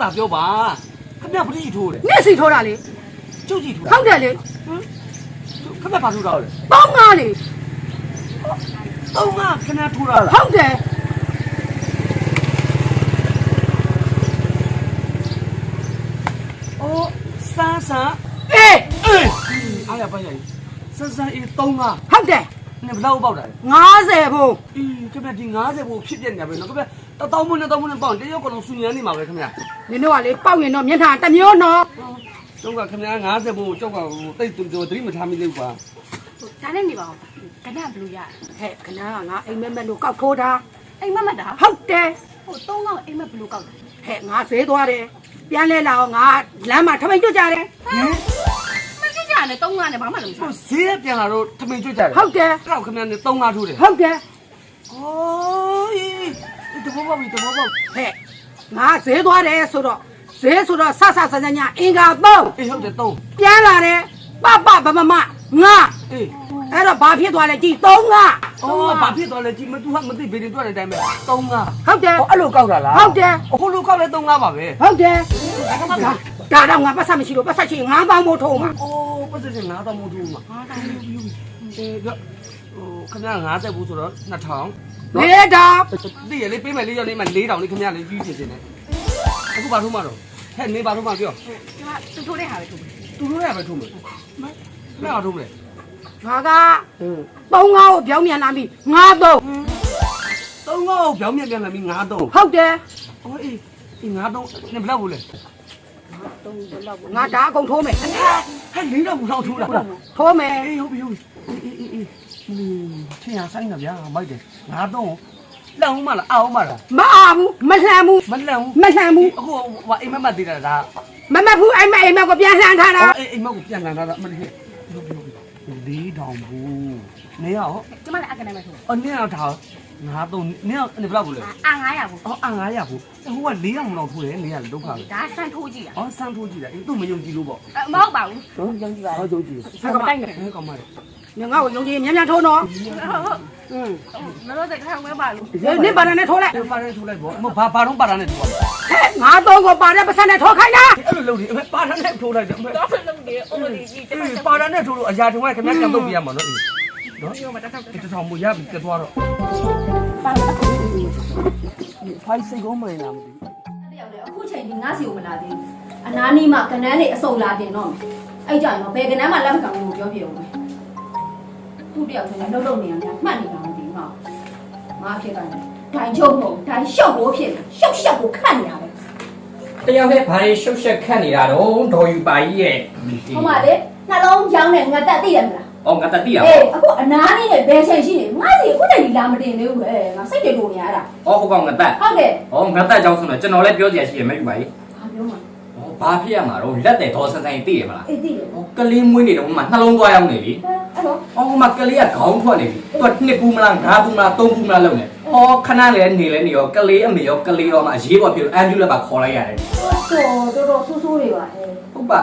တူတူတတာပြောပါခင်ဗျာပလိထိုးတယ်နင့်စီထိုးတာလေကျုပ်ကြီးထိုးဟုတ်တယ်လေခင်ဗျာဘာထိုးတာလဲပေါင်းကားလေသုံးကခဏထိုးတာလားဟုတ်တယ်အော်ဆန်းဆန်းအေးအေးအားရပါရဆန်းဆန်းအေးသုံးကဟုတ်တယ်နင်ဘလောက်ပေါက်တာလဲ90ဘုံအေးခင်ဗျာဒီ90ဘို့ဖြစ်ပြနေပဲနော်ခင်ဗျာ တတောင်းမနဲ့တောင်းမနဲ့ပေါင်တရုတ်ကတော့ဆူညမ်းနေမှာပဲခင်ဗျာနင်တို့ကလေပေါက်ရင်တော့မျက်နှာတစ်မျိုးနော်ကျုပ်ကခင်ဗျာ90ဘို့ကျုပ်ကဟိုတိတ်တူတူသတိမထားမိသေးဘူးကွာဒါနဲ့နေပါဦးကနဘလူရဟဲ့ခဏကငါအိမ်မက်မက်လို့ကောက်ထိုးတာအိမ်မက်မက်တာဟုတ်တယ်ဟိုသုံးကောင်အိမ်မက်ဘလူကောက်တာဟဲ့ငါဈေးသွားတယ်ပြန်လဲလာအောင်ငါလမ်းမှာထမိတ်ကျွတ်ကြတယ်မကြည့်ကြနဲ့သုံးကောင်နဲ့ဘာမှလုပ်မဟိုစားဈေးကပြန်လာတော့ထမင်းကျွတ်ကြတယ်ဟုတ်တယ်အဲ့တော့ခင်ဗျာနေသုံးကထိုးတယ်ဟုတ်တယ်အော် အေးတဘောပေါက်ပြီတဘောပေါက်ဟဲ့ငါဈေးသွားတယ်ဆိုတော့ဈေးဆိုတော့ဆဆဆဆညာအင်္ဂါသုံးအေးဟုတ်တယ်သုံးပြန်လာတယ်ပပဗမမငါအေးအဲ့တော့ဘာဖြစ်သွားလဲကြည်သုံးငါအော်ဘာဖြစ်သွားလဲကြည်မသူကမသိဘယ်တွေတွေ့တဲ့အတိုင်းပဲသုံးကဟုတ်တယ်ဟောအဲ့လိုကောက်တာလားဟုတ်တယ်အခုလိုကောက်လဲသုံးကပါပဲဟုတ်တယ်ဒါတော့ငါပတ်ဆက်မရှိလို့ပတ်ဆက်ချင်ငါးပေါင်းမို့ထုံးမှာအိုးပတ်စင်ငါးတောင်မို့ထူးမှာအေးကဟိုခင်ဗျာ90ဘူးဆိုတော့2000 လေတော့တည့်ရလေးပေးမယ်လေးရောက်လေးမှ4000လေးခင်ဗျာလေးကြီးချင်တယ်အခုဘာထိုးမှာတော့ဟဲ့နေဘာထိုးမှာပြောဒီမှာသူထိုးတဲ့ဟာပဲထိုးတယ်သူတို့ရပဲထိုးမယ်မင်းဘာထိုးမလဲငါကသုံးငါ့ကိုပြောင်းမြန်လာပြီငါသုံးသုံးကောက်ပြောင်းမြက်ပြန်လာပြီး9000ဟုတ်တယ်အော်အေးဒီ9000နေဘယ်လောက်ဘူးလဲငါဒါအကုန်ထိုးမယ်ဟဲ့4000ဘူးလောက်ထိုးတာထိုးမယ်အေးဟုတ်ပြီဟုတ်ပြီအေးအေးအေး อืมထင်ရဆိုင်တာဗျာမိုက်တယ်9000လောင်းမလားအောင်မလားမအားဘူးမလှမ်းဘူးမလန့်ဘူးမလှမ်းဘူးအခုဟိုအိမ်မက်မသေးတာဒါမမဘူးအိမ်မအိမ်မကိုပြန်လှမ်းထားတာအော်အိမ်မက်ကိုပြန်လာတာမနေ့ဟုတ်ပြီဟုတ်ပြီလေးတောင်ဘူးနေရောကျမလည်းအကနမဲ့ထိုးအော်နေရောထားငါတော့နေရောနေဘယ်လောက်ဘူးလဲအာ900ဘူးအော်အ900ဘူးဟိုက400မလောက်ထိုးတယ်နေရဒုက္ခပဲဒါဆန်းထိုးကြည့်တာအော်စမ်းထိုးကြည့်တယ်သူ့မယုံကြည်လို့ပေါ့အမဟုတ်ပါဘူးဟုတ်ယုံကြည်ပါဟုတ်ယုံကြည်ဆက်ကမတိုက်နဲ့အဲကောင်မလေးငါ ငါ့ကိုယုံကြည်မြန်မြန်ထိုးနော်ဟုတ်ဟုတ်อืมမလို့တဲ့ခါဝဲပါလို့နေပါရနဲ့ထိုးလိုက်ပါရဲထိုးလိုက်ပေါ့မဘာဘာတော့ပါတာနဲ့ထိုးပါဟဲ့ငါသုံးကိုပါတဲ့ပတ်စံနဲ့ထိုးခိုင်းတာအဲ့လိုလုပ်နေပါတာနဲ့ထိုးလိုက်တယ်တော့လုံးတယ်အိုးဒီဒီကျမအေးပါတာနဲ့ထိုးလို့အရာထုံးကခင်ဗျာကန်တော့ပြရမှာနော်အေးနော်ဒီမှာတက်တော့ဒီတစ်ထောင်မရပြီတက်သွားတော့ဖိုင်စိတ်ကောင်းမှန်လားမသိဘူးတယောက်လေအခုချိန်ဒီငါစီကိုမလာသေးဘူးအနာနီးမှာကနန်းနေအစုံလာတင်တော့မယ်အဲ့ကြောင့်တော့ဘယ်ကနန်းမှလက်မကောင်ဘူးပြောပြအောင်မယ် သူ့တယောက်ဆိုလည်းလှုပ်လှုပ်နေရတာမှတ်နေတာမသိဘူးဟောမအဖြစ်ကနေဒိုင်ချုပ်မဟုတ်ဒိုင်ရှော့ကိုဖြစ်နေရှော့ရှော့ကိုခတ်နေတာပဲတယောက်တည်းဘာတွေရှုပ်ရှက်ခတ်နေတာတော့ဒေါ်ယူပါကြီးရဲ့ဟိုမှာလေနှလုံးရောင်းနေငါတက်သိရမလားအော်ငါတတိရအေးအခုအနာနီးနဲ့ဘယ်ချိန်ရှိနေငါစီအခုတည်းလာမတင်သေးဘူးအဲငါစိတ်တွေကုန်နေရတာအော်ဟိုကောင်ငါတက်ဟုတ်တယ်အော်ငါတက်ကြောင်းဆိုတော့ကျွန်တော်လည်းပြောကြရရှိရမယ်ယူပါကြီးဘာပြောမှာအော်ဘာဖြစ်ရမှာတော့လက်တဲ့ဒေါ်ဆန်ဆန်သိရမလားအေးသိတယ်အော်ကလေးမွေးနေတော့ဟိုမှာနှလုံးသွားရောက်နေလေအဲ့တော့ အော်ဟိုမှာကလေးကခေါင်းထွက်နေပြီသူကနှစ်ပူးမလားငါးပူးမလားသုံးပူးမလားလုံနေအော်ခဏလည်းနေလဲနေရောကလေးအမေရောကလေးရောမှအရေးပေါ်ဖြစ်လို့အန်ဂျူလက်ပါခေါ်လိုက်ရတယ်တော်တော်ဆိုးဆိုးတွေပါအဲဟုတ်ပါ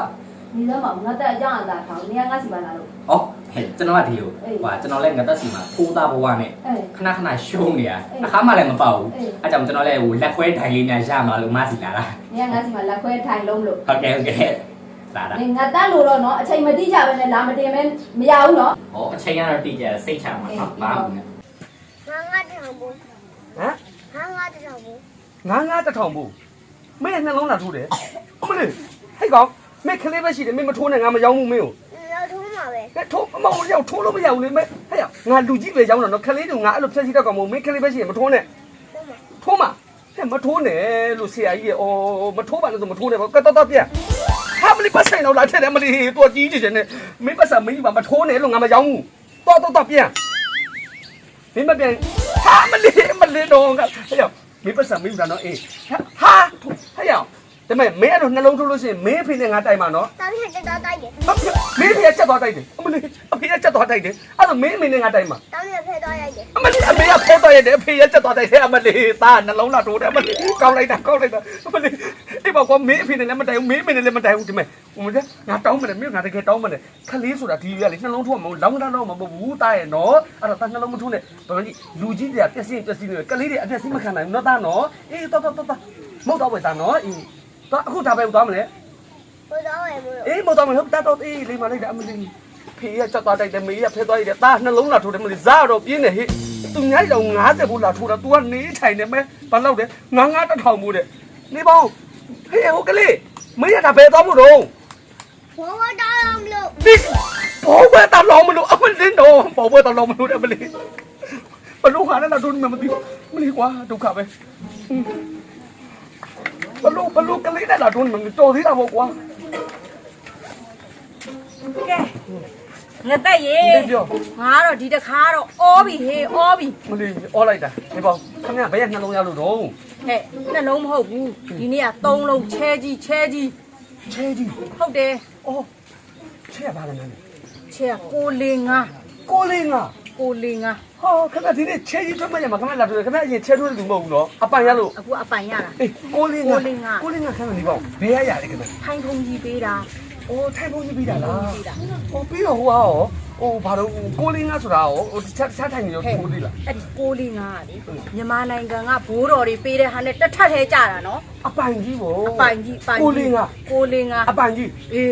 ဒီတော့မှငါတက်အကြောင်းအသာထောင်နေငါစီပါလာလို့အော်ဟဲ့ကျွန်တော်ကဒီလိုဟွာကျွန်တော်လည်းငါတက်စီမှာထိုးသားဘဝနဲ့အဲခဏခဏရှုံးနေတာအခါမှလည်းမပေါဘူးအေးအဲကြောင့်ကျွန်တော်လည်းဟိုလက်ခွဲဒိုင်လေးများရမှာလို့မဆီလာတာနေငါစီမှာလက်ခွဲထိုင်လုံးလို့ဟုတ်ကဲ့ဟုတ်ကဲ့ လာတာနေငါတက်လို့တော့နော်အချိန်မတိကြပဲနဲ့လာမတင်မဲမရဘူးနော်ဟောအချိန်ကတော့တိကျစိတ်ချမှာဟုတ်ပါဘူးငါငါတထောင်ဘူးဟမ်ငါငါတထောင်ဘူးငါးငါးတစ်ထောင်ဘူးမင်းနှလုံးလာထိုးတယ်အမလေးဟဲ့ကောင်မင်းကလေးပဲရှိတယ်မင်းမထိုးနဲ့ငါမရောင်းဘူးမင်းကိုလောက်ထုံးမှာပဲကဲထိုးမဟုတ်ရောက်ထိုးလို့မရဘူးလေမင်းဟဲ့ငါလူကြီးပဲရောင်းတာနော်ကလေးတို့ငါအဲ့လိုဖြတ်စီတော့ကောင်မဟုတ်မင်းကလေးပဲရှိတယ်မထိုးနဲ့ထုံးမှာထိုးမှာဟဲ့မထိုးနဲ့လို့ဆရာကြီးရဲ့အော်မထိုးပါနဲ့ဆိုမထိုးနဲ့ပေါ့ကတ်တော့တော့ပြဟာမ လေးပတ်ဆိုင်တော့လာထက်တယ်မလေးတော်ကြီးကြီးနေမင်းပတ်ဆိုင်မင်းပါမထိုးနဲ့လို့ငါမရောင်းဘူးတော့တော့တော့ပြန်မင်းမပြန်ဟာမလေးမလေးတော့ငါဟဲ့မင်းပတ်ဆိုင်မင်းကနော်အေးဟာဟဲ့ ဒါမဲ့မင်းအဲ့လိုနှလုံးထိုးလို့ရှိရင်မင်းအဖေနဲ့ငါတိုက်မှာနော်တာပြည့်တက်တော့တိုက်တယ်မင်းဖေကချက်သွားတိုက်တယ်အမလေးအဖေကချက်သွားတိုက်တယ်အဲ့တော့မင်းအမေနဲ့ငါတိုက်မှာတာပြည့်ဖဲတော့ရိုက်တယ်အမလေးအမေကဖဲသွားရတယ်အဖေကချက်သွားတိုက်တယ်အမလေးသားနှလုံးလာတိုးတယ်အမလေးကောင်းလိုက်တာကောင်းလိုက်တာအမလေးအေးပါကွာမင်းအဖေနဲ့လည်းမတိုင်ဘူးမင်းအမေနဲ့လည်းမတိုင်ဘူးဒီမဲ့ဟိုမကငါတောင်းမတယ်မင်းငါတကယ်တောင်းမတယ်ခလေးဆိုတာဒီရလေနှလုံးထိုးမှာမဟုတ်လောင်းတောင်းမဟုတ်ဘူးတားရဲ့နော်အဲ့တော့တာနှလုံးမထိုးနဲ့ဘာလို့လူကြီးတွေကပြက်စီးပြက်စီးနေကလေးတွေအပြက်စီးမခံနိုင်ဘူးနော်တားနော်အေးတော်တော်တော်မဟုတ်တော့ပဲတားနော်အေး သွားအခုဒါပဲသွားမလဲဘိုးတော်ရယ်ဘိုးတော်အေးမသွားမလို့တတ်တော့အေးလေးမလေးဒါအမသိဖေးရချက်သွားတိုက်တယ်မေးရဖဲသွားရတယ်ဒါနှလုံးလာထိုးတယ်မလေးဇာတော့ပြင်းတယ်ဟေ့သူညိုက်တော့90ဘူးလာထိုးတာ तू ကနေထိုင်နေမဲဘာလောက်တယ်ငါးငါးတစ်ထောင်ဘူးတဲ့နေပေါင်းဟေ့ဟိုကလေးမေးရတာပဲသွားမလို့ဘိုးတော်တော်မလို့ဒီဘောဘတော်တော်မလို့အမလေးတော့ဘောဘတော်တော်မလို့တဲ့မလေးဘလို့ခါနဲ့လာထိုးနေမှမသိဘူးမလေးကွာဒုက္ခပဲ ဘလို့ဘလို့ကလေးနဲ့လာတို့မတော်သေးတာပေါ့ကွာကဲငါတက်ရေဒီပြောငါတော့ဒီတခါတော့အောပြီဟေးအောပြီမလေးအော်လိုက်တာဒီပေါ့ခင်ဗျာဘယ်ရနှလုံးရလို့တော့ဟဲ့နှလုံးမဟုတ်ဘူးဒီနေ့ကသုံးလုံးချဲကြီးချဲကြီးချဲကြီးဟုတ်တယ်အော်ချဲပါလားနန်းချဲကိုလေးငါကိုလေးငါ ကိုလေးငါဟောခင်ဗျာဒီနေ့ချဲကြီးထွက်မှရမှာခင်ဗျာလာတွေ့ခင်ဗျာအရင်ချဲထွက်တဲ့လူမဟုတ်ဘူးနော်အပိုင်ရလို့အခုအပိုင်ရတာအေးကိုလေးငါကိုလေးငါကိုလေးငါခင်ဗျာဒီပေါ့ဘယ်ရရလဲခင်ဗျာထိုင်းထုံကြီးပေးတာအိုးထိုင်ဖို့ကြီးပြီးတာလားပေးတာဟိုပြီးတော့ဟိုဟာရောဟိုဘာလို့ကိုလေးငါဆိုတာရောဟိုတခြားတခြားထိုင်နေရောဟဲ့ကိုလေးလားအဲ့ဒီကိုလေးငါကလေမြန်မာနိုင်ငံကဘိုးတော်တွေပေးတဲ့ဟာနဲ့တစ်ထပ်ထဲကြတာနော် အပိုင်ကြီးပေါ့အပိုင်ကြီးပိုင်ကိုလေးငါကိုလေးငါအပိုင်ကြီးအေး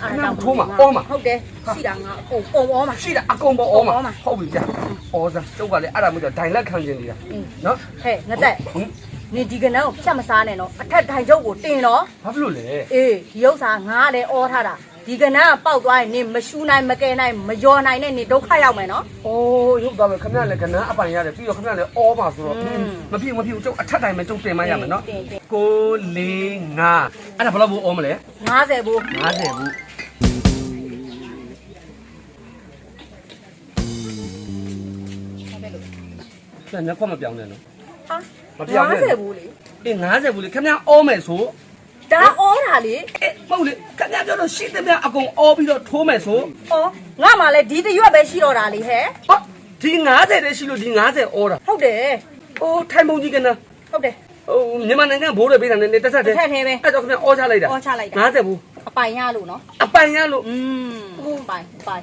ခဏထိုးမှာအောမှာဟုတ်တယ်ရှိတာငါအကုန်ပုံအောမှာရှိတာအကုန်ပေါ့အောမှာအောမှာဟုတ်ပြီဗျအော်စားကျုပ်ကလည်းအဲ့ဒါမျိုးကြောင့်ဒိုင်လက်ခံနေနေတာအင်းနော်ဟဲ့ငါတက်ဟင်နေဒီကနန်းကိုဖြတ်မစားနဲ့နော်အထက်ထိုင်ချုပ်ကိုတင်တော့ဘာဖြစ်လို့လဲအေးဒီဥစ္စာငါကလည်းအောထားတာ ဒီကနန်းကပေါက်သွားရင်နေမရှူနိုင်မကယ်နိုင်မယောနိုင်နဲ့နေဒုက္ခရောက်မယ်နော်အိုးရုပ်သားပဲခင်ဗျားလည်းကနန်းအပိုင်ရတယ်ပြီးတော့ခင်ဗျားလည်းအောပါဆိုတော့อืมမဖြစ်မဖြစ်ကျုပ်အထက်တိုင်းမှာကျုပ်တင်မရမယ်နော်တင်တင်ကိုလေးငါအဲ့ဒါဘယ်လောက်ဘူးအောမလဲ90ဘူး50ဘူးပြန်ညခွမပြောင်းနဲ့နော်ဟာမပြောင်းနဲ့90ဘူးလေအေး50ဘူးလေခင်ဗျားအောမယ်ဆို ဒါအောတာလေအေးမဟုတ်လေခင်ဗျားပြောလို့ရှိတယ်ဗျာအကုန်အောပြီးတော့ထိုးမယ်ဆိုအော်ငါမှလည်းဒီတရွက်ပဲရှိတော့တာလေဟဲ့ဟောဒီ90တည်းရှိလို့ဒီ90အောတာဟုတ်တယ်အိုးထိုင်ပုံကြီးကနန်းဟုတ်တယ်ဟိုမြန်မာနိုင်ငံဘိုးတွေပေးတာနဲ့တက်ဆက်တယ်တစ်ထပ်ထဲပဲအဲ့တော့ခင်ဗျာအောချလိုက်တာအောချလိုက်တာ50ဘူးအပိုင်ရလို့နော်အပိုင်ရလို့อืมပိုင်ပိုင်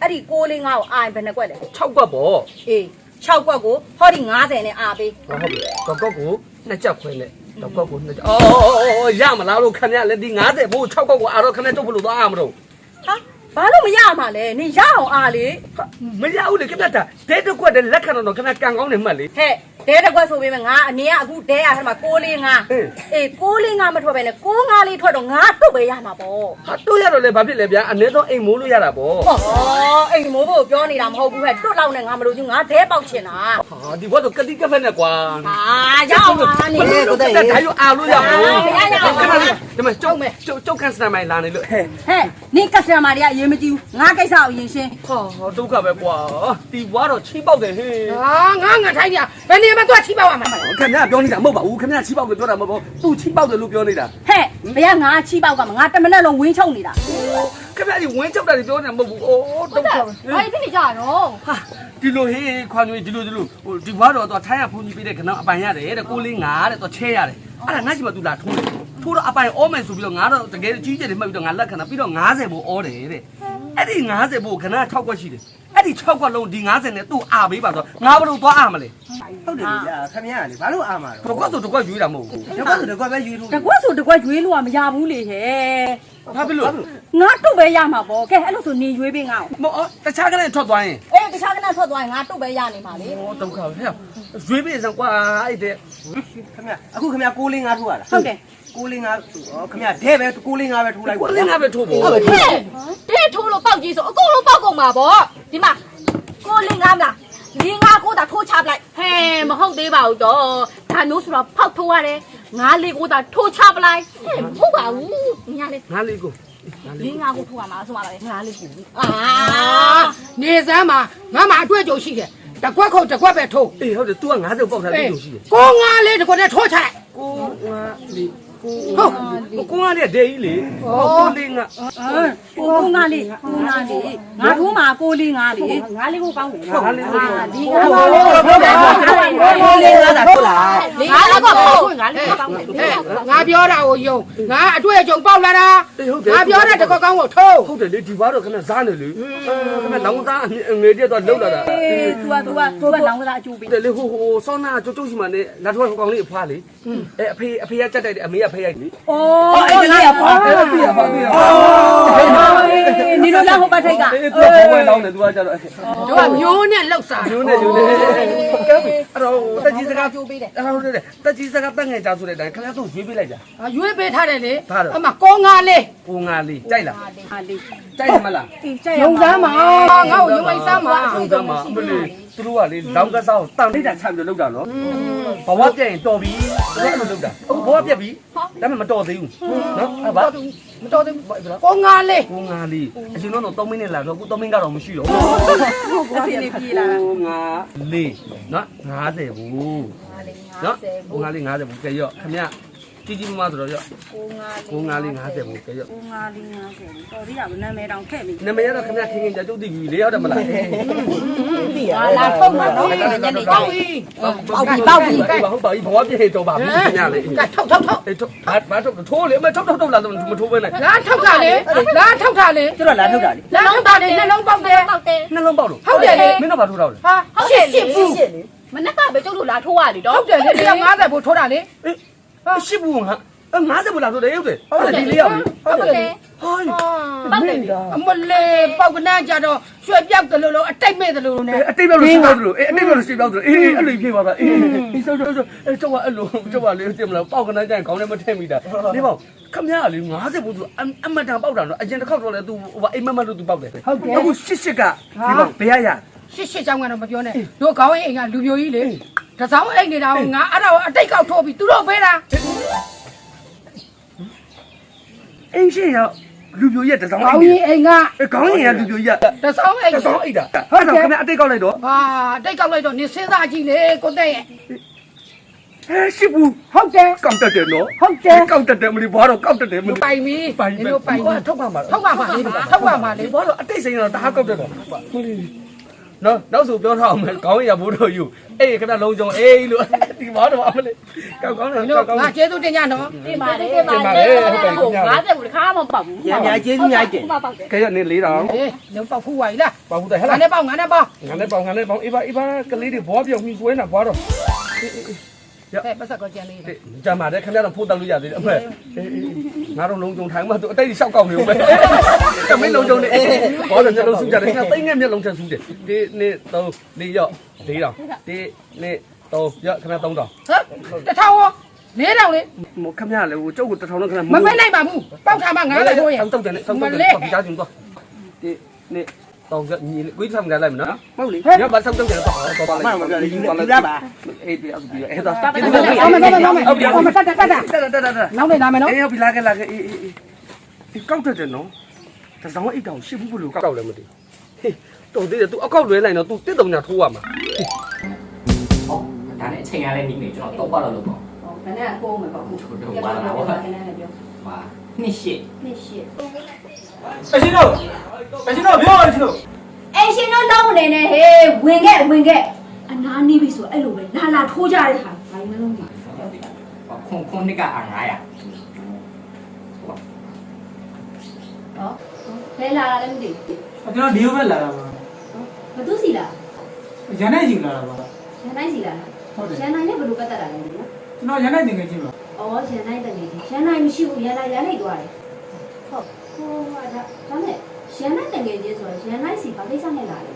အဲ့ဒီကိုလေးငါ့ကိုအာရင်ဘယ်နှကွက်လဲ6ကွက်ပေါ့အေး6ကွက်ကိုဟောဒီ90နဲ့အာပေးဟုတ်ပြီတော့ကောက်ကိုနှစ်ချက်ခွဲနဲ့ တော့ကောက်ကိုနှစ်ချက်အော်ရမလားလို့ခင်ဗျာလည်းဒီ90ဘိုး6ကောက်ကိုအာတော့ခင်ဗျာကျုပ်ဘလို့သွားအားမလို့ဟာဘာလို့မရမှာလဲနေရအောင်အာလေမရဘူးလေခင်ဗျာဒါဒဲတစ်ခွက်တည်းလက်ခံတော့ခင်ဗျာကန်ကောင်းနေမှတ်လေဟဲ့ ဒဲတစ်ကွက်ဆိုပေမဲ့ငါအနေကအခုဒဲရထဲမှာ6လေးငါအေးအေး6လေးငါမထွက်ပဲနဲ့6ငါလေးထွက်တော့ငါတုတ်ပဲရမှာပေါ့ဟာတို့ရတော့လေဘာဖြစ်လဲဗျာအနည်းဆုံးအိမ်မိုးလို့ရတာပေါ့ဟောအိမ်မိုးဖို့ပြောနေတာမဟုတ်ဘူးဟဲ့တွတ်လောက်နဲ့ငါမလို့ချင်းငါဒဲပေါက်ချင်တာဟာဒီဘက်တော့ကတိကဖက်နဲ့ကွာဟာရအောင်ပါနေဘယ်လိုလဲဒါယူအားလို့ရမလို့ရရရခဏလေးဒီမှာကျုပ်ကျုပ်ကျုပ်ကန်စတမိုင်လာနေလို့ဟဲ့ဟဲ့နင်ကစတမာတွေကအရေးမကြီးဘူးငါကိစ္စကိုရင်ရှင်းဟာဒုက္ခပဲကွာဒီဘွားတော့ချိပေါက်တယ်ဟေးဟာငါငါထိုင်းကြဘယ်နေမှာသွားချိပါဝမှာခင်ဗျာပြောနေတာမဟုတ်ပါဘူးခင်ဗျာချိပေါက်တယ်ပြောတာမဟုတ်ဘူးသူချိပေါက်တယ်လို့ပြောနေတာဟဲ့ဘယ်ကငါချီပေါက်ကမငါတမနဲ့လုံးဝင်းချုံနေတာခင်ဗျာဒီဝင်းချောက်တာတွေပြောနေတာမဟုတ်ဘူးအိုးဒုက္ခပဲဘာဖြစ်နေကြတော့ဟာဒီလိုဟေးခွာညွေဒီလိုဒီလိုဟိုဒီဘွားတော့တော့ထိုင်းရဖုန်ကြီးပေးတဲ့ခဏအပိုင်ရတယ်တဲ့ကိုလေးငါတဲ့တော့ချဲရတယ်အဲ့ဒါငါ့ချီမသူလာထိုးတယ်ထိုးတော့အပိုင်အောမယ်ဆိုပြီးတော့ငါတော့တကယ်ကြီးကျယ်တွေမှတ်ပြီးတော့ငါလက်ခံတာပြီးတော့90ဘိုးအောတယ်တဲ့အဲ့ဒီ90ဘိုးခဏ6ခွက်ရှိတယ် အဲ့ဒီ6ခွက်လုံးဒီ90နဲ့သူ့အာပေးပါဆိုငါဘလို့သွားအာမလဲဟုတ်တယ်ဗျာခမရလေဘာလို့အားမှာတကွက်ဆိုတကွက်ယူတာမဟုတ်ဘူးတော့တော့တော့ပဲယူလို့တကွက်ဆိုတကွက်ရွေးလို့ကမရဘူးလေဟဲ့ဘာဖြစ်လို့ငါတုတ်ပဲရမှာပေါ့ကဲအဲ့လိုဆိုနေရွေးပေးငါ့ကိုမဟုတ်တခြားကလေးထွက်သွားရင်အေးတခြားကနထွက်သွားရင်ငါတုတ်ပဲရနေမှာလေဟောဒုက္ခပဲဟဲ့ရွေးပေးစံကွာအဲ့တဲ့ခမရအခုခမရ6လင်း5ထိုးရတာဟုတ်တယ်6လင်း5ဟောခမရဒဲပဲ6လင်း5ပဲထိုးလိုက်ကိုပါလေးငါပဲထိုးဖို့ဟဲ့တဲ့ထိုးလို့ပေါက်ကြီးဆိုအကုန်လုံးပေါက်ကုန်မှာပေါ့ ဒီမှာကိုလင်းငါမလားလင်းငါကိုတာထိုးချပလိုက်ဟဲ့မဟုတ်သေးပါဘူးတော့ဒါမျိုးဆိုတော့ဖောက်ထိုးရတယ်ငါလေးကိုတာထိုးချပလိုက်ဟဲ့မဟုတ်ပါဘူးညာလေးငါလေးကိုလင်းငါကိုထိုးရမှာဆိုမှလည်းငါလေးကိုအာနေစမ်းမှာငါမှအတွေ့အကြုံရှိတယ်တကွက်ခုတ်တကွက်ပဲထိုးအေးဟုတ်တယ် तू က90ပေါက်ထားတဲ့လူရှိတယ်ကိုငါလေးတကွက်နဲ့ထိုးချလိုက်ကိုငါလေး ဟုတ်ကိုကလည်းဒေကြီးလေကိုလေးငါ ကိုကိုငါလေးကိုငါလေးငါတို့မှာကိုလေးငါလေးငါလေးကိုပေါင်းတယ် ဟုတ်ဟာလေးဟုတ် ဒီငါလေးဟုတ်တယ်ကိုလေးငါလားဟုတ်လား ငါလည်းကောက်ငါလည်းကောက်မယ် ငါပြောတာကိုယုံငါအတွေ့အကြုံပေါက်လာတာ ဟုတ်တယ် ငါပြောတဲ့တကောကောင်းကိုထိုး ဟုတ်တယ်လေဒီဘာတော့ခဏစားနေလေခဏလောင်းသားငွေတက်တော့လှုပ်လာတာ အေး तू อ่ะ तू อ่ะ तू อ่ะလောင်းကစားအကျိုးပေး တယ်လေဟိုဟိုဆောင်းနာကျုပ်ကျုပ်ရှိမှနေလာတော့ဟိုကောင်လေးအဖွားလေအဲအဖေအဖေကကြက်တိုက်တယ်အမေက ဖက်ရိုက်လေ။အိုးအဲ့ဒီကဘာလဲ။သိရပါသိရပါ။နီလိုလာဟိုဘက်ထိုက်က။အေးသူကဘောဝဲလောင်းတယ်သူကကြတော့အဲ့။တို့ကမျိုးနဲ့လှုပ်စား။မျိုးနဲ့မျိုးနဲ့။ကဲပြီ။အဲ့တော့တက်ကြီးစကားကြိုးပေးတယ်။ဟုတ်တယ်။တက်ကြီးစကားတက်ငယ်ကြဆိုတဲ့တိုင်းခလန်းဆုံးရွေးပေးလိုက်ကြ။အာရွေးပေးထားတယ်လေ။အမကောငါလေး။ကိုငါလေးကြိုက်လား။ဟာလေး။ကြိုက်မလား။ကြိုက်ရ။ရုံစားမှာ။ငါ့ကိုရုံလိုက်စားမှာ။ရုံစားမှာ။ဘယ်လေသူတို့ကလေလောင်းကစားကိုတန်လိုက်တာချပြီးတော့လောက်တာနော်။ဘဝပြည့်ရင်တော်ပြီ။ သူကအဲ့လိုလောက်တာဘဝပြည့်ပြီဒါပေမဲ့မတော်သေးဘူးနော်အဲ့ဘာမတော်သေးဘူးကောငါလေးကိုငါလေးအရှင်တို့တော့3မိနစ်လာတော့အခု3မိနစ်ကတော့မရှိတော့ဘူးအစီနေပြေးလာကိုငါလေးနော်90ဘူးနော်ကိုငါလေး90ဘူးကြရော့ခမရ ကြီးကြီးမမဆိုတော့ရော့ကိုငါလေး90ဘူးကြရော့ကောငါလေး50တော်သေးတာနာမည်တောင်ထည့်ပြီနမရတော့ခမရခင်ခင်ကြကျုပ်သိပြီလေဟုတ်တယ်မလားလာထုံးမှာနော်ညနေပေါက်ပြီပေါက်ပြီပေါက်ပြီဟုတ်ပါပြီဘဝပြည့်တော်ပါပြီခင်ဗျာလေကထောက်ထောက်ထောက်အေးထုတ်ဘာဘာထုတ်ထိုးလေအမထုတ်ထုတ်ထုတ်လာတော့မထိုးပဲနဲ့လာထောက်တာလေလာထောက်တာလေသူတို့လာထုတ်တာလေလာထောက်တာလေနှလုံးပေါက်တယ်ပေါက်တယ်နှလုံးပေါက်လို့ဟုတ်တယ်လေမင်းတော့ဘာထိုးတော့လဲဟာရှစ်ရှစ်ဘူးမနက်ကပဲကျုပ်တို့လာထိုးရတယ်တော့ဟုတ်တယ်လေ150ဘူးထိုးတာလေ အေးရှစ်ဘူးငါ50ဘူးလားဆိုတယ်ဟုတ်တယ်ဟုတ်တယ်ဒီလေးရောက်ပြီဟုတ်တယ်ဟိုင်းပေါက်တယ်အမလေးပေါက်ကနန်းကြတော့ရွှေပြောက်တယ်လို့လို့အတိတ်မဲ့တယ်လို့နဲ့အတိတ်ဘက်လို့ရှင်းပြောသလိုအေးအတိတ်ဘက်လို့ရှင်းပြောသလိုအေးအေးအဲ့လိုဖြစ်ပါတာအေးအေးဆိုဆိုဆိုအဲကျောက်ကအဲ့လိုကျောက်ကလေးတင်မလားပေါက်ကနန်းကျရင်ခေါင်းထဲမထည့်မိတာဒီပေါ့ခမရလေ50ဘူးသူအမတန်ပေါက်တာနော်အရင်တစ်ခေါက်တော့လေသူဟိုအိမ်မမလို့သူပေါက်တယ်အခုရှစ်ရှစ်ကဒီပေါ့ဘယ်ရရရှစ်ရှစ်ချောင်းကတော့မပြောနဲ့တို့ခေါင်းအိမ်ကလူပြိုကြီးလေ တစောင်းအိမ်နေတာကိုငါအဲ့ဒါကိုအတိတ်ကောက်ထိုးပြီးသူတို့ပေးတာအင်းရှင်းရောက်လူပြိုရက်တစောင်းခေါင်းအိကြီးအိမ်ကမ်ခေါင်းရင်ကလူပြိုရက်တစောင်းအိမ်တစောင်းအိတ်တာဟာတော့ခင်ဗျအတိတ်ကောက်လိုက်တော့ဟာအတိတ်ကောက်လိုက်တော့နေစဉ်းစားကြည့်လေကိုတဲ့ရဲ့ဟဲရှိဘူးဟုတ်တယ်ကောက်တတ်တယ်နော်ဟုတ်တယ်ကောက်တတ်တယ်မလို့ဘာတော့ကောက်တတ်တယ်မလို့ပိုင်ပြီပိုင်နင်တို့ပိုင်ပြီထောက်ပါမှာထောက်ပါပါလေထောက်ပါပါလေ ဘာတော့အတိတ်စိန်တော့တအားကောက်တတ်တယ် နော်နောက်ဆိုပြောထားအောင်မယ်ခေါင်းရဘိုးတို့ယူအေးခဏလုံးကြုံအေးလို့ဒီဘာတော့အမလေးကောက်ကောင်းတယ်တို့ကောက်ကောင်းငါကျေးဇူးတင်ကြနော်ဒီမှာလေဒီမှာလေ50ဘူးတခါမှပေါက်ဘူးညာညာကျေးဇူးများကျင်ပေါက်တယ်ကဲရနေလေးတောင်အေးလုံးပေါက်ဖူးပါပြီလားပါဘူးတဲ့ဟဲ့ငါလားနဲ့ပေါက်ငါနဲ့ပေါက်ငါလည်းပေါင်ငါလည်းပေါင်အေးပါအေးပါကလေးတွေဘောပြောင်းပြီးဆွဲနေဘာတော့ အဲပတ်ဆက်ကောကျန်လေးကြမ်းပါတယ်ခင်ဗျားတော့ဖိုးတောက်လို့ရသေးတယ်အမေငါတို့လုံးကြုံထိုင်မှသူအတိတ်လျှောက်ကောက်နေဦးမယ်တမင်းလုံးကြုံနေဘောတော့မျက်လုံးဆူကြတယ်ငါသိငယ်မျက်လုံးချက်ဆူတယ်ဒီနေ့3 4ရော့၄တောင်ဒီနေ့3ရော့ခင်ဗျား3တောင်ဟမ်တထောင်ရောလေးတောင်လေမခင်ဗျားလည်းဟိုကျုပ်ကတထောင်နဲ့ခင်ဗျားမပေးနိုင်ပါဘူးပေါက်ထားမှငါလည်းထိုးရဆောက်တော့တယ်ဆောက်တော့တယ်ပြကြချင်းတော့ဒီနေ့ တော့ညီကိုကြီးဆမ်ကြလိုက်မနော်မဟုတ်လေညဘာဆောက်တော့တယ်တော့တော့ပါလိုက်မမပြောလေယူလာပါအေးပြအဲ့ဒါအဲ့ဒါအောင်မယ်တော့မယ်ဟုတ်ပြီအောင်မယ်တက်တက်တက်တက်တက်တက်တက်နောက်နေလာမယ်နော်အေးဟုတ်ပြီလာခဲ့လာခဲ့အေးအေးအေးဒီကောက်တက်တယ်နော်တစောင်းအိတ်တောင်ရှစ်ဘူးဘလို့ကောက်လည်းမသိဟေးတော်သေးတယ် तू အကောက်လွဲလိုက်တော့ तू တစ်တုံညာထိုးရမှာဟောဒါနဲ့အချိန်ရလဲနေနေကျွန်တော်တော့ပါတော့လို့ပေါ့ခဏကိုမယ်ပေါ့ချို့တော့ပါလာတော့ခဏနဲ့ပြောဟာနှစ်ရှစ်နှစ်ရှစ်အရှင်တို့ အရှင်တို့ပြောပါရှင်တို့အရှင်တို့လောင်းနေနဲ့ဟေးဝင်ခဲ့ဝင်ခဲ့အနာနီးပြီဆိုအဲ့လိုပဲလာလာထိုးကြတဲ့ဟာဘာမှမလုပ်ဘူးခွန်ခွန်နှစ်ကအ900ဟောလဲလာတာလည်းမသိကျွန်တော်ဒီဘက်လာတာပါဘူးဘသူစီလားရန်နိုင်ယူလာတာပါရန်နိုင်စီလားဟုတ်တယ်ရန်နိုင်နဲ့ဘယ်လိုပတ်သက်တာလဲဒီနော်ကျွန်တော်ရန်နိုင်တင်ငယ်ချင်းပါအော်ရန်နိုင်တကယ်ကြီးရန်နိုင်မရှိဘူးရန်နိုင်ရန်နိုင်သွားတယ်ဟုတ်ဟိုဟာဒါဒါမဲ့ ရန်နိုင်တကယ်ကြီးဆိုတော့ရန်နိုင်စီဘာကိစ္စနဲ့လာလဲ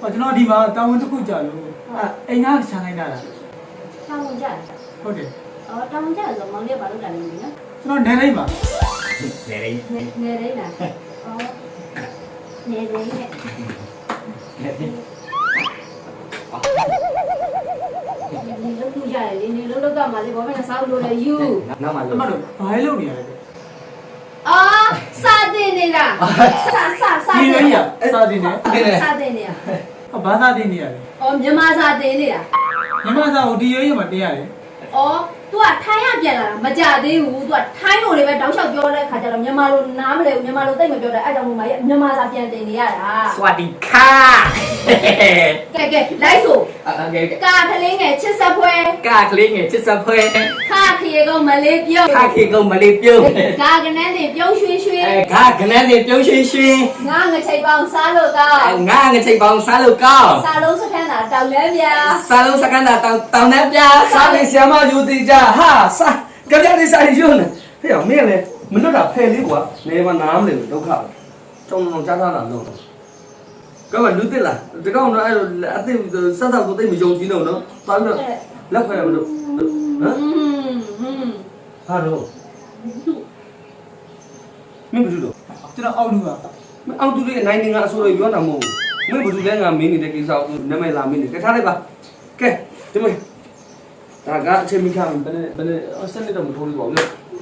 ဟောကျွန်တော်ဒီမှာတာဝန်တစ်ခုကြာလို့အိမ်ကဆန်လိုက်တာတောင်းဝင်ကြတယ်ဟုတ်တယ်အော်တောင်းဝင်ကြတယ်ဆိုမောင်လေးဘာလုပ်တာလဲမသိနော်ကျွန်တော်နိုင်လိုက်ပါနေရင်းနေနေရင်းလားအော်နေရင်းနဲ့နေရင်းနေလို့လူကြတယ်လေနေလို့လောက်ကမှလေဘာမှမစားလို့လေယူနောက်မှအလို့မတို့ဘာလဲလုပ်နေရလဲ အာစာတင်နေတာစာစာစာဒီတင်လေးရစာတင်နေစာတင်နေတာဘာသာတင်နေရလဲအော်မြန်မာစာတင်နေတာညီမစာကိုဒီရွေးရမှာတင်ရတယ်အော် तू ကထိုင်းရပြန်လာတာမကြသေးဘူး तू ကထိုင်းလိုတွေပဲတောက်လျှောက်ပြောတဲ့ခါကျတော့မြန်မာလိုနားမလဲဘူးမြန်မာလိုသိမ့်မပြောတဲ့အဲ့ကြောင့်မို့မကြီးမြန်မာစာပြန်တင်နေရတာ สวัสดีค่ะ ကဲကဲလိုက်ဆို โอเค ကာကလေးငယ်ချစ်ဆက်ဖွဲ กล้าคลิกไงชิดสะเพย ခါခရေကောင်မလေးပြုတ် ค่าเคก็มาเลยပြုံး ကာကနန်းတွေပြုံးရွှေရွှေ အဲခါကနန်းနေပြုံးရှင်ရှင် ငါငချိတ်ပေါင်းစားလို့ကောင်း ငါငချိတ်ပေါင်းစားလို့ကောင်း စားလုံးစခန်းတာတောင်လဲပြာ စားလုံးစကန်တာတောင်းတောင်းနေပြ စားနေဆီယမယူသေးကြ ဟာစာကြပြနေစာရုံးနေဖေအောင်မင်းလည်းမလွတ်တာဖယ်လေးကွာနေမနားမလဲဒုက္ခပဲတုံတုံကြားထားတာလုံးကမလူတက်လာတကောင်တော့အဲ့လိုအစ်စ်ဆက်ဆက်ကိုတိတ်မယုံကြည်တော့နော်တာပြီးတော့လက်ခွဲရမလို့ဟမ်ဟာတော့မင်းဘာလုပ်ကျွန်တော်အောက်လူပါမအောင်သူတွေနိုင်နေငါအစိုးရပြောတာမဟုတ်ဘူးမင်းဘာလို့လဲငါမင်းနေတဲ့ကိစ္စကိုနာမည်လာမင်းနေကထားလိုက်ပါကဲဒီမေး ဒါကအချိန်မိခါဘယ်နဲ့ဘယ်နဲ့စနေတော့မထိုးလို့ပါဘူး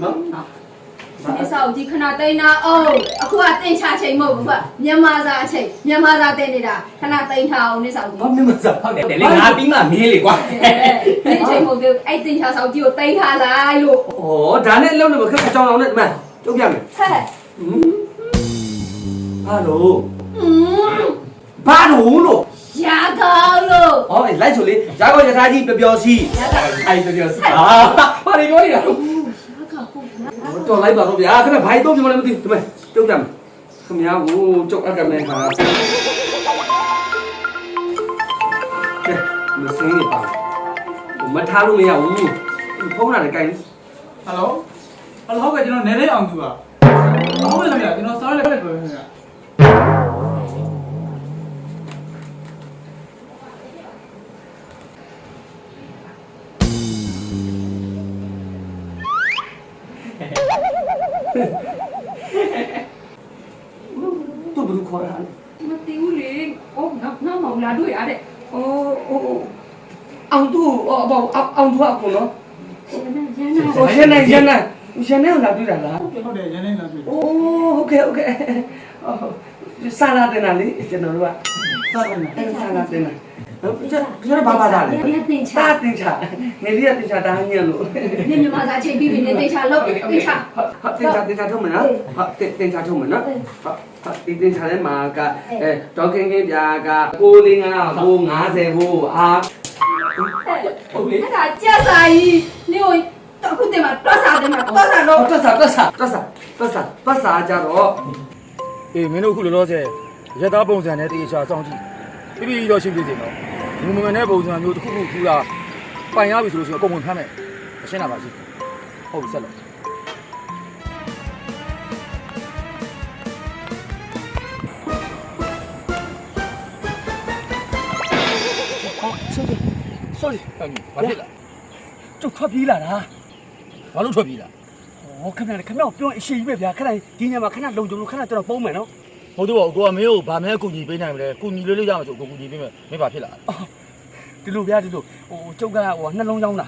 နော်ဒီဆောက်ကြီးခဏတိန်တာအောင်အခုကတင်ချချိန်မဟုတ်ဘူးကွမြန်မာစာအချိန်မြန်မာစာတင်နေတာခဏတိန်ထားအောင်နေဆောက်ကြီးဘာမင်းမစားဟုတ်တယ်လေငါပြီးမှမင်းလေကွာဒီချိန်မဟုတ်သေးဘူးအဲ့တင်ချဆောက်ကြီးကိုတိန်ထားလိုက်လို့ဩဒါနဲ့လုံးလို့ခက်ခက်ကြောင်အောင်နဲ့ဒီမှာကျုပ်ပြမယ်ဟဲ့ဟာလို့อืม ဘာလို့လို့ရာကောင်းလို့ဟောလိုက်ဆိုလေရာကောရထားကြီးပျော်စီရာကောင်းအဲ့ဒါပြောစားဘာတွေပြောနေတာရာကောင်းဟုတ်လားတော်လိုက်ပါတော့ဗျာခဏဘာတော့ပြမလဲမသိဒီမှာကျုပ်ပြမယ်ခမများကိုကျုပ်အကမဲ့ခါကဲမစင်းနေပါမထားလို့မရဘူးဖုန်းလာတယ်ကိုင်းဟယ်လိုဟယ်လိုဟုတ်ကဲ့ကျွန်တော်နေလေးအောင်သူပါဟုတ်ကဲ့ခင်ဗျာကျွန်တော်စားလိုက်လိုက်ပြောခင်ဗျာ အပေါအောင်အောင်ထွက်အကုန်နော်ဟိုရန်နိုင်ရန်နိုင်ရန်နိုင်လာတွေ့တာလားဟုတ်တယ်ရန်နိုင်လာတွေ့အိုးဟုတ်ကဲ့ဟုတ်ကဲ့ဟိုစာလာတင်တာလေကျွန်တော်တို့ကစာလာတင်တာစာလာတင်တာဟုတ်ကဲ့ကျွန်တော်ဘာဘာသားလဲနေတင်ချာတင်ချာနေလေးတင်ချာတားညံ့လို့နေမြမသားချိန်ပြီးပြီနေတင်ချာလို့တင်ချာဟုတ်တင်ချာတင်ချာထုတ်မယ်နော်ဟုတ်တင်ချာထုတ်မယ်နော်ဟုတ်ဟုတ်ဒီတင်ချာထဲမှာကအဲဒေါကင်းကင်းပြာက6 5 9 50ဟိုအား ဟုတ်လေအဲ့ဒါကြက်စာကြီးနေကိုအခုတင်မှာတွတ်စာတင်မှာတွတ်စာလို့တွတ်စာတွတ်စာတွတ်စာတွတ်စာတွတ်စာကြတော့အေးမင်းတို့အခုလောလောဆယ်ရသားပုံစံနဲ့တေချာစောင့်ကြည့်ပြီးပြီးတော့ရှင်းပြစေနော်ဒီမမနဲ့ပုံစံမျိုးတစ်ခုခုထူတာပိုင်ရပြီဆိုလို့ရှိရင်အကုန်ဝင်ဖမ်းမယ်မရှင်းတာပါရှိဟုတ်ပြီဆက်လို့ sorry ဘာဖြစ်လဲကျုပ်ထွက်ပြေးလာတာဘာလို့ထွက်ပြေးလာဟောခဏခဏပြောအရှိကြီးပဲဗျာခဏဒီညမှာခဏလုံကြုံလို့ခဏကျွန်တော်ပုံးမယ်နော်ဟုတ်တော့ကိုကမင်းကိုဗာမဲကူညီပေးနိုင်မလဲကူညီလေးလေးရမှာဆိုကိုကူညီပေးမယ်မင်းဘာဖြစ်လာ ဒီလိုဗျာဒီလိုဟိုကျုပ်ကဟိုနှလုံးရောင်းတာ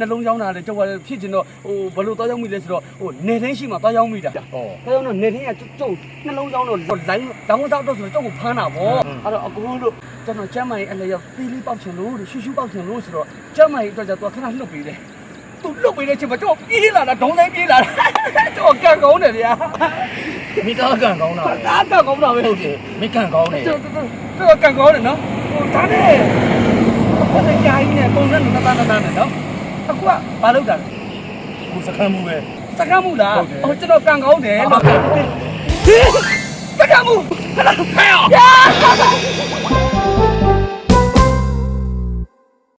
နှလုံးရောင်းတာလေကျုပ်ကဖြစ်ချင်တော့ဟိုဘယ်လိုတောင်းရောက်မိလဲဆိုတော့ဟိုနေထင်းရှိမှတောင်းရောက်မိတာဟောတောင်းတော့နေထင်းကကျုပ်နှလုံးရောင်းတော့လိုင်းတောင်းတော့တော့ဆိုတော့ကျုပ်ကိုဖမ်းတာဗောအဲ့တော့အကူတို့ကျွန်တော်ကျမ်းမာရေးအလျောက်သီးလေးပေါက်ချင်လို့ရှူရှူပေါက်ချင်လို့ဆိုတော့ကျမ်းမာရေးအတွက်ကျတော့ခဏလှုပ်ပေးတယ်သူလှုပ်ပေးတဲ့ချိန်မှာကျုပ်ပြေးလာတာဒုံတိုင်းပြေးလာတာကျုပ်ကန်ကောင်းတယ်ဗျာမင်းတော့ကန်ကောင်းတာဒါကန်ကောင်းတာပဲဟုတ်တယ်မင်းကန်ကောင်းတယ်ကျုပ်ကျုပ်ကန်ကောင်းတယ်နော်ဟိုဒါနဲ့ ဟိုတကြိုင်းနဲ့ပုံစံနဲ့တန်းတန်းတန်းနဲ့နော်အခုကဘာလုပ်တာလဲကိုစခန်းမှုပဲစကားမှုလားဟုတ်တယ်ဟိုကျွန်တော်ကန်ကောင်းတယ်ဟုတ်လို့တယ်စကားမှုဟဲ့ဟဲ့